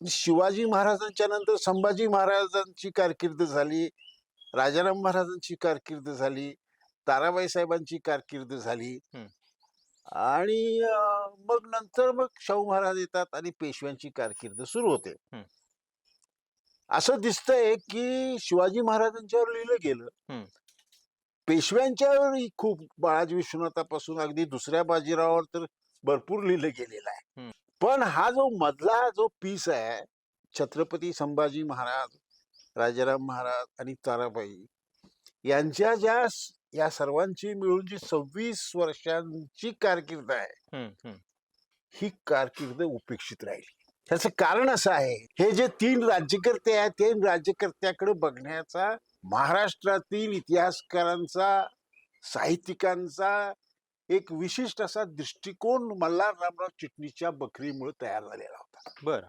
शिवाजी महाराजांच्या नंतर संभाजी महाराजांची कारकीर्द झाली राजाराम महाराजांची कारकीर्द झाली ताराबाई साहेबांची कारकीर्द झाली. आणि मग नंतर मग शाहू महाराज येतात आणि पेशव्यांची कारकीर्द सुरू होते. असं दिसतंय की शिवाजी महाराजांच्यावर लिहिलं गेलं. पेशव्यांच्यावर खूप बाळाजी विश्वनाथापासून अगदी दुसऱ्या बाजीरावावर तर भरपूर लिहिलं गेलेलं आहे. पण हा जो मधला जो पीस आहे छत्रपती संभाजी महाराज राजाराम महाराज आणि ताराबाई यांच्या ज्या या सर्वांची मिळून जी सव्वीस वर्षांची कारकीर्द आहे. ही कारकीर्द उपेक्षित राहिली त्याचं कारण असं आहे हे जे तीन राज्यकर्ते आहेत ते राज्यकर्त्याकडे बघण्याचा महाराष्ट्रातील इतिहासकारांचा साहित्यिकांचा एक विशिष्ट असा दृष्टिकोन मल्हार रामराव चिटणीच्या बकरीमुळे तयार झालेला होता. बरं.